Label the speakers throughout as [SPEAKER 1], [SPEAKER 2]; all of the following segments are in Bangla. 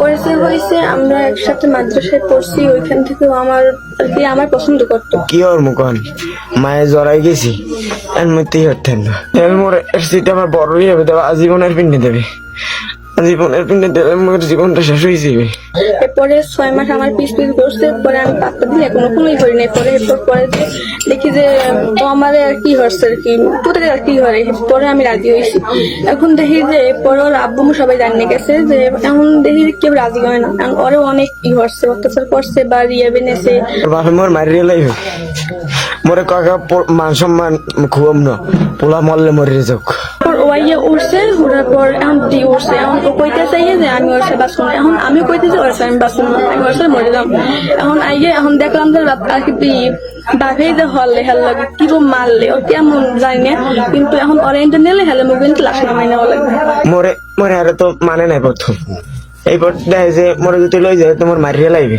[SPEAKER 1] পরিচয় হয়েছে আমরা একসাথে মাদ্রাসায় পড়ছি ওইখান থেকেও আমার আর কি আমার পছন্দ করতো।
[SPEAKER 2] কি ওর মুখন মায়ে জড়াই গেছি এর মধ্যেই হতেন না। এর মোর এর সিট আমার বড়ই হবে দেবে আজীবনের পিন্ডে দেবে। দেবে মোর জীবনটা শেষ হয়ে যাবে।
[SPEAKER 1] এরপরে ছয় মাস আমার পিস পিস করছে পরে আমি পাত্তা দিলে কোনো কোনোই করি নাই। পরে এরপর পরে দেখি যে ও আমার আর কি হচ্ছে আর কি তোদের আর কি হয় পরে আমি রাজি হয়েছি। এখন দেখি যে পরে ওর আব্বু সবাই জানিয়ে গেছে যে এখন দেখি কেউ রাজি হয় না। এখন ওরে অনেক কি হচ্ছে অত্যাচার করছে বা রিয়া বেনেছে।
[SPEAKER 2] বাপে মোর মারিয়ে লাইবে মোরে কাকা মান সম্মান খুব ন পোলা মরলে মরে যাক
[SPEAKER 1] উঠছে পর এখন উঠছে, এখন ও কইতে চাইয়ে যে আমি ওর সাথে এখন আমি কইতেছি ওর সাথে আমি আমি ওর সাথে মরে এখন আইয়ে এখন দেখলাম যে কি বাঘে যে হলে হেল লাগে কিরম মারলে, ও কেমন না, কিন্তু এখন অরেঞ্জ নিলে হেলে মুখ কিন্তু লাশ নামাই নেওয়া লাগবে।
[SPEAKER 2] মোরে মোরে আরে তো মানে নাই প্রথম এই পর দেখে যে মোরে যদি লই যায় তোমার মারিয়ে লাইবে।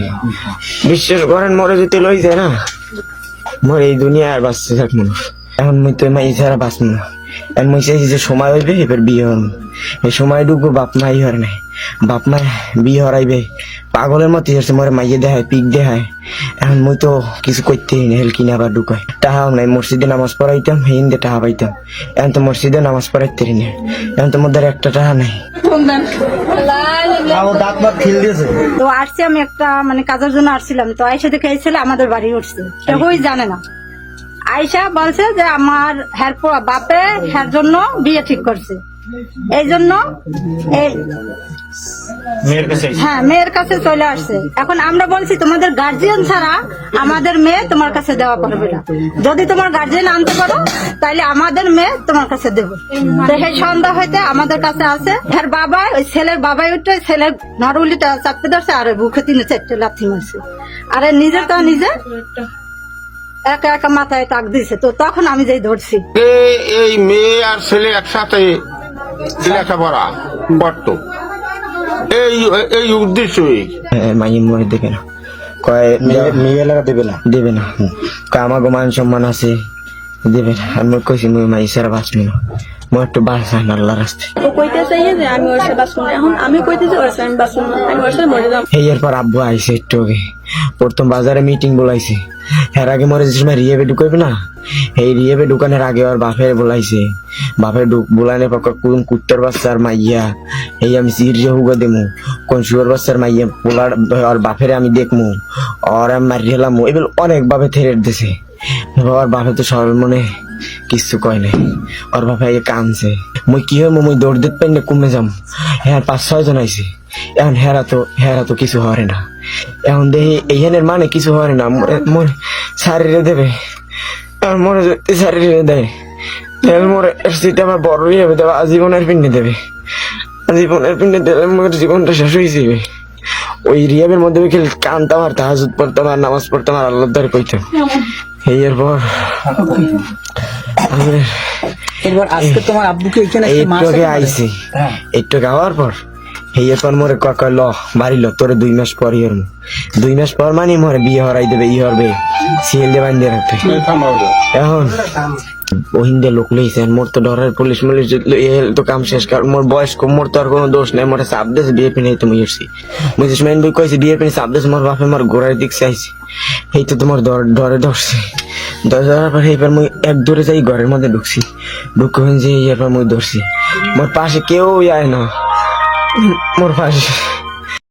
[SPEAKER 2] বিশ্বাস করেন, মোরে যদি লই যায় না, মোর এই দুনিয়া আর বাঁচতে থাকব না। এখন মুই তো মাই ছাড়া বাঁচবো না। এখন মুই চাইছি যে সময় হইবে এবার বিয়ে হন এই সময় ডুববো বাপ মাই হর নাই। বাপ মা বিয়ে হরাইবে। পাগলের মতো হচ্ছে মোরে মাইয়ে দেখায় পিক দেখায়। এখন মুই তো কিছু করতে হেল কিনে আবার ঢুকায়। টাহাও নাই মসজিদে নামাজ পড়াইতাম হিন্দে টাহা পাইতাম। এখন তো মসজিদে নামাজ পড়াইতে না এখন তো মধ্যে একটা টাহা নাই।
[SPEAKER 3] তো আসছি আমি একটা মানে কাজের জন্য আসছিলাম। তো আয়সা থেকে এই ছেলে আমাদের বাড়ি উঠছে। কেউই জানে না। আয়সা বলছে যে আমার হ্যার বাপে হ্যার জন্য বিয়ে ঠিক করছে। এই জন্য হ্যাঁ মেয়ের কাছে চলে আসছে। এখন আমরা বলছি তোমাদের গার্জিয়ান ছাড়া আমাদের মেয়ে তোমার কাছে দেওয়া পারবে না। যদি তোমার গার্জিয়ান আনতে পারো তাহলে আমাদের মেয়ে তোমার কাছে দেবো। সেই সন্ধ্যা হইতে আমাদের কাছে আছে। এর বাবা ওই ছেলের বাবাই উঠে ছেলের নরুলিটা চাপতে ধরছে আর বুকে তিনে চারটে লাথি মারছে। আর নিজের তা নিজে একা একা মাথায় টাক দিছে। তো তখন আমি যেই ধরছি।
[SPEAKER 4] এ এই মেয়ে আর ছেলে একসাথে লেখাপড়া করত? এই এই উদ্দেশ্যই।
[SPEAKER 2] মাইয়ে মরে দেবে না কয় মেয়ে লাগা দেবে না? দেবে না কয় আমাকে মান সম্মান আছে? দেবে না। আমি কইছি মুই মাই সারা বাঁচবি না মই একটু বাঁচান আল্লাহ রাস্তায়।
[SPEAKER 1] ও কইতে চাইয়ে যে আমি ওর সাথে বাঁচবো এখন আমি কইতেছি ওর সাথে আমি বাঁচবো না আমি ওর সাথে মরে যাম
[SPEAKER 2] এই এরপর আব্বু আইসে একটু আগে। প্রথম বাজারে মিটিং বলাইছে। এর আগে মরে যে সময় রিয়েবে ঢুকাইবে না? এই রিয়েবে ঢুকানোর আগে আর বাপের বলাইছে। বাপের বলানোর পর কোন কুত্তর বাচ্চার মাইয়া, এই আমি সিরিয়ে হুগা দেমু। কোন শুয়ার বাচ্চার মাইয়া পোলার আর বাপের আমি দেখমু। আর আমি মারি হেলাম এবার অনেক ভাবে থেরেট দিছে। ওর বাপে তো সরল মনে কিচ্ছু কয় নাই। ওর বাপে আগে কানছে মুই কি হয় মুই দৌড় দিতে পারি না কমে যাম? হ্যাঁ পাঁচ ছয় জন আইছে। এখন হেরা তো হেরা তো কিছু হরে না। এখন দেখি এইখানের মানে কিছু হরে না। মোরে- শারীরে দেবে। আর মরে যদি শারীরে দেয় তাহলে মোরে সেটা আমার বড়ই হবে দেবে আজীবনের দেবে। আজীবনের পিণ্ডে দিলে মোর জীবনটা শেষ হয়ে যাবে ওই রিয়াবের মধ্যে খেলে কানতাম আর তাহাজুদ পড়তাম আর নামাজ পড়তাম আর আল্লাহ কইতাম এই এরপর
[SPEAKER 5] এবার আজকে তোমার আব্বুকে এখানে
[SPEAKER 2] আগে আইছি।
[SPEAKER 5] হ্যাঁ।
[SPEAKER 2] একটু পর হেয়ে পর মোরে কাকা ল বাড়ি ল তোরে দুই মাস পর ইয়ের দুই মাস পর মানে মোরে বিয়ে হরাই দেবে ই হরবে সিএল বান্ধে রাখবে। এখন ওহিন্দে লোক লইছে মোর তো ডরের পুলিশ মুলিশ তো কাম শেষ কার, মোর বয়স কম, মোর তো আর কোনো দোষ নাই, মোরে চাপ দেশ বিয়ে পিনে তুমি এসছি বুঝিস মেন বই কইছি, বিয়ে পিনে চাপ দেশ মোর বাপে মোর গোড়ার দিক চাইছি। এই তো তোমার ডরে ধরছে। দশ ধরার পর এইবার মুই এক দূরে যাই ঘরের মধ্যে ঢুকছি। ঢুকে যে এরপর মুই ধরছি। মোর পাশে কেউ আয় না। মোর পাশে